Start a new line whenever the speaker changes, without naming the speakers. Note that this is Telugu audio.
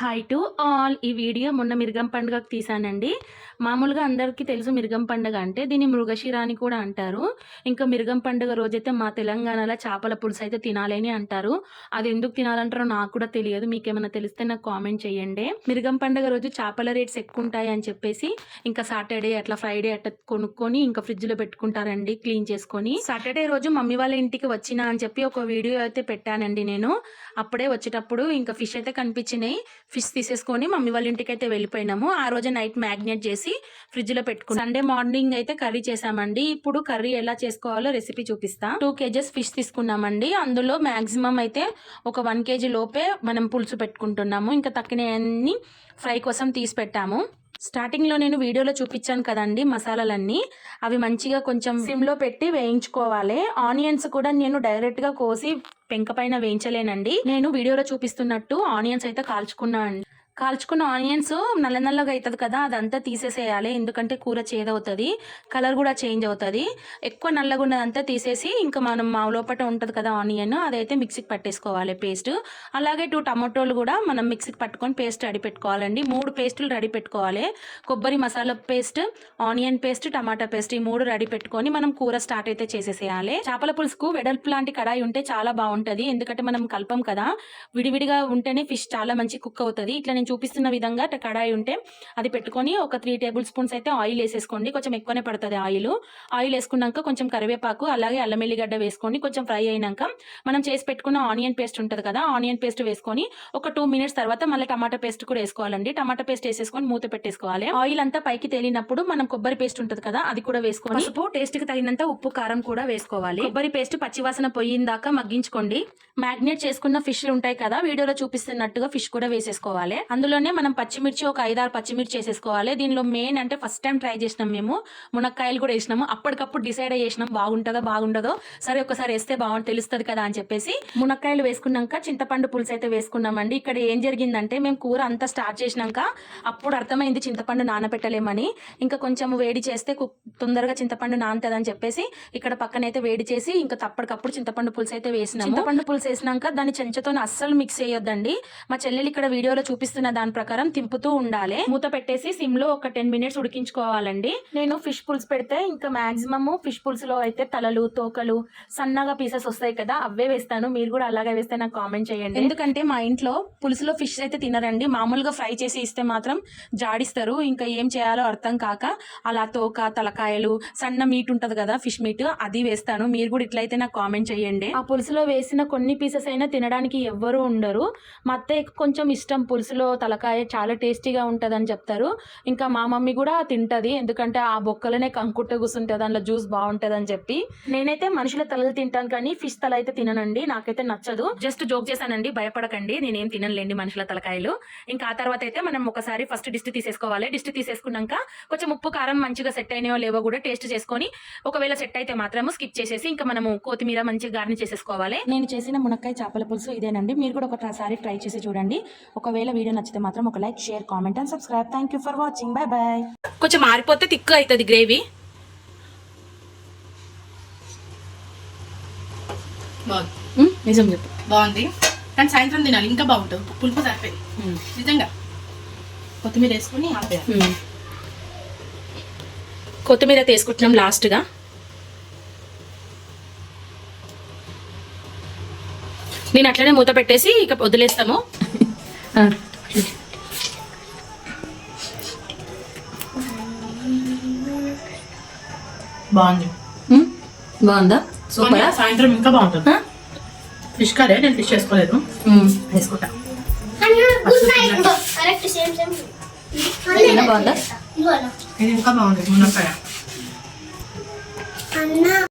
హాయ్ టు ఆల్ ఈ వీడియో మొన్న మిరుగం పండుగకు తీసానండి మామూలుగా అందరికీ తెలుసు మిరుగం పండుగ అంటే దీన్ని మృగశిర అని కూడా అంటారు. ఇంకా మిరుగం పండుగ రోజైతే మా తెలంగాణలో చేపల పులుసు అయితే తినాలని అంటారు. అది ఎందుకు తినాలంటారో నాకు కూడా తెలియదు. మీకు ఏమైనా తెలిస్తే నాకు కామెంట్ చేయండి. మిరుగం పండుగ రోజు చేపల రేట్స్ ఎక్కువ ఉంటాయి అని చెప్పేసి ఇంకా సాటర్డే అట్లా ఫ్రైడే అట్లా కొనుక్కొని ఇంకా ఫ్రిడ్జ్లో పెట్టుకుంటారండి క్లీన్ చేసుకొని. సాటర్డే రోజు మమ్మీ వాళ్ళ ఇంటికి వచ్చిన అని చెప్పి ఒక వీడియో అయితే పెట్టానండి నేను. అప్పుడే వచ్చేటప్పుడు ఇంకా ఫిష్ అయితే కనిపించినాయి. ఫిష్ తీసేసుకొని మమ్మీ వాళ్ళ ఇంటికి అయితే వెళ్ళిపోయినాము. ఆ రోజు నైట్ మ్యాగ్నేట్ చేసి ఫ్రిడ్జ్లో పెట్టుకున్నాం. సండే మార్నింగ్ అయితే కర్రీ చేసామండి. ఇప్పుడు కర్రీ ఎలా చేసుకోవాలో రెసిపీ చూపిస్తా. టూ కేజెస్ ఫిష్ తీసుకున్నామండి. అందులో మ్యాక్సిమం అయితే ఒక వన్ కేజీ లోపే మనం పులుసు పెట్టుకుంటున్నాము. ఇంకా తక్కినవన్నీ ఫ్రై కోసం తీసి పెట్టాము. స్టార్టింగ్లో నేను వీడియోలో చూపించాను కదండి మసాలాలన్నీ. అవి మంచిగా కొంచెం సిమ్లో పెట్టి వేయించుకోవాలి. ఆనియన్స్ కూడా నేను డైరెక్ట్గా కోసి పెంక పైన వేయించలేనండి. నేను వీడియోలో చూపిస్తున్నట్టు ఆనియన్స్ అయితే కాల్చుకున్నాను కాల్చుకున్న ఆనియన్స్ నల్ల నల్లగా అవుతుంది కదా అదంతా తీసేసేయాలి. ఎందుకంటే కూర చేదవుతుంది కలర్ కూడా చేంజ్ అవుతుంది. ఎక్కువ నల్లగా ఉన్నదంతా తీసేసి ఇంకా మనం మా లోపల ఉంటుంది కదా ఆనియన్ అదైతే మిక్సీకి పట్టేసుకోవాలి పేస్ట్. అలాగే టూ టమాటోలు కూడా మనం మిక్సీకి పట్టుకొని పేస్ట్ రెడీ పెట్టుకోవాలండి. మూడు పేస్టులు రెడీ పెట్టుకోవాలి. కొబ్బరి masala paste onion paste tomato paste ఈ మూడు రెడీ పెట్టుకొని మనం కూర స్టార్ట్ అయితే చేసేసేయాలి. చేపల పులుసుకు వెడల్పు లాంటి కడాయి ఉంటే చాలా బాగుంటుంది. ఎందుకంటే మనం కల్పం కదా విడివిడిగా ఉంటేనే ఫిష్ చాలా మంచి కుక్ అవుతుంది. ఇట్లా నేను చూపిస్తున్న విధంగా కడాయి ఉంటే అది పెట్టుకొని ఒక త్రీ టేబుల్ స్పూన్స్ అయితే ఆయిల్ వేసేసుకోండి. కొంచెం ఎక్కువనే పడుతుంది ఆయిల్. ఆయిల్ వేసుకున్నాక కొంచెం కరివేపాకు అలాగే అల్లం ఎల్లిగడ్డ వేసుకోండి. కొంచెం ఫ్రై అయినాక మనం చేసి పెట్టుకున్న ఆనియన్ పేస్ట్ ఉంటుంది కదా ఆనియన్ పేస్ట్ వేసుకొని ఒక టూ మినిట్స్ తర్వాత మళ్ళీ టమాటా పేస్ట్ కూడా వేసుకోవాలండి. టమాటా పేస్ట్ వేసేసుకొని మూత పెట్టేసుకోవాలి. ఆయిల్ అంతా పైకి తేలినప్పుడు మనం కొబ్బరి పేస్ట్ ఉంటుంది కదా అది కూడా వేసుకొని పసుపు టేస్ట్కి తగినంత ఉప్పు కారం కూడా వేసుకోవాలి. కొబ్బరి పేస్ట్ పచ్చివాసన పోయిందాక మగ్గించుకోండి. మ్యాగ్నేట్ చేసుకున్న ఫిష్లు ఉంటాయి కదా వీడియోలో చూపిస్తున్నట్టుగా ఫిష్ కూడా వేసేసుకోవాలి. అందులోనే మనం పచ్చిమిర్చి ఒక ఐదారు పచ్చిమిర్చి వేసేసుకోవాలి దీనిలో మెయిన్ అంటే ఫస్ట్ టైం ట్రై చేసినాం మేము. మునక్కాయలు కూడా వేసినాము. అప్పటికప్పుడు డిసైడ్ చేసినాం బాగుంటుందో బాగుండదో. సరే ఒకసారి వేస్తే బాగుంటుంది తెలుస్తుంది కదా అని చెప్పేసి మునక్కాయలు వేసుకున్నాక చింతపండు పులుసు అయితే వేసుకున్నామండి. ఇక్కడ ఏం జరిగిందంటే మేము కూర అంతా స్టార్ట్ చేసినాక అప్పుడు అర్థమైంది చింతపండు నానబెట్టలేమని ఇంకా కొంచెం వేడి చేస్తే తొందరగా చింతపండు నానుతుందని చెప్పేసి ఇక్కడ పక్కనైతే వేడి చేసి ఇంకా తప్పటికప్పుడు చింతపండు పులుసు అయితే వేసినాము. చింతపండు పులుసు వేసినాక దాని చెంచతో అస్సలు మిక్స్ చేయొద్దండి. మా చెల్లెలు ఇక్కడ వీడియోలో చూపిస్తున్న దాని ప్రకారం తింపుతూ ఉండాలి. మూత పెట్టేసి సిమ్లో ఒక టెన్ మినిట్స్ ఉడికించుకోవాలండి. నేను ఫిష్ పులుసు పెడితే ఇంకా మాక్సిమం ఫిష్ పులుసులో అయితే తలలు తోకలు సన్నగా పీసెస్ వస్తాయి కదా అవే వేస్తాను. మీరు కూడా అలాగే వేస్తే నాకు కామెంట్ చేయండి. ఎందుకంటే మా ఇంట్లో పులుసులో ఫిష్ అయితే తినరండి. మామూలుగా ఫ్రై చేసి ఇస్తే మాత్రం జాడిస్తారు. ఇంకా ఏం చేయాలో అర్థం కాక అలా తోక తలకాయలు సన్న మీట్ ఉంటది కదా ఫిష్ మీట్ అది వేస్తాను. మీరు కూడా ఇట్లయితే నాకు కామెంట్ చేయండి. ఆ పులుసులో వేసిన కొన్ని పీసెస్ అయినా తినడానికి ఎవ్వరూ ఉండరు. మా అత్తయ్యకి కొంచెం ఇష్టం పులుసులో తలకాయ చాలా టేస్టీగా ఉంటుందని చెప్తారు. ఇంకా మా మమ్మీ కూడా తింటది. ఎందుకంటే ఆ బొక్కలనే కంకుట్ట కూర్చుంటుంది అందులో జ్యూస్ బాగుంటది అని చెప్పి. నేనైతే మనుషుల తలలు తింటాను కానీ ఫిష్ తల అయితే తిననండి. నాకైతే నచ్చదు. జస్ట్ జోక్ చేశానండి. భయపడకండి. నేనేం తినలేండి మనుషుల తలకాయలు. ఇంకా ఆ తర్వాత అయితే మనం ఒకసారి ఫస్ట్ డిస్ట్ తీసేసుకోవాలి. డిస్ట్ తీసేసుకున్నాక కొంచెం ఉప్పు కారం మంచిగా సెట్ అయినాయో లేవో కూడా టేస్ట్ చేసుకొని ఒకవేళ సెట్ అయితే మాత్రము స్కిప్ చేసేసి ఇంకా మనము కొత్తిమీర మంచిగా గార్ని చేసేసుకోవాలి. నేను చేసిన మునక్కాయ చేపల పులుసు ఇదేనండి. మీరు కూడా ఒకసారి ట్రై చేసి చూడండి. ఒకవేళ వీడియో నచ్చితే మాత్రం ఒక like share comment and subscribe. Thank you for watching bye bye కొంచెం మారిపోతే తిక్కు అవుతుంది గ్రేవీ.
బాగుంది.
నిజం చెప్పు.
బాగుంది. కానీ సాయంత్రం తినాలి. ఇంకా బాగుంటుంది. పులుపు సరిపోయింది నిజంగా. కొత్తిమీర వేసుకొని ఆపేయాలి.
కొత్తిమీర తీసుకుంటున్నాం లాస్ట్గా నేను అట్లనే మూత పెట్టేసి ఇక వదిలేస్తాము.
బాగుంది.
బాగుందా?
కానీ సాయంత్రం ఇంకా బాగుంటుంది. ఫిష్ కర్రీ నేను ఫిష్ చేసుకోలేదు. వేసుకుంటా.
Correct same same.
బాగుందా?
ఇది ఇంకా బాగుంది మునక్కాయ.
అన్న.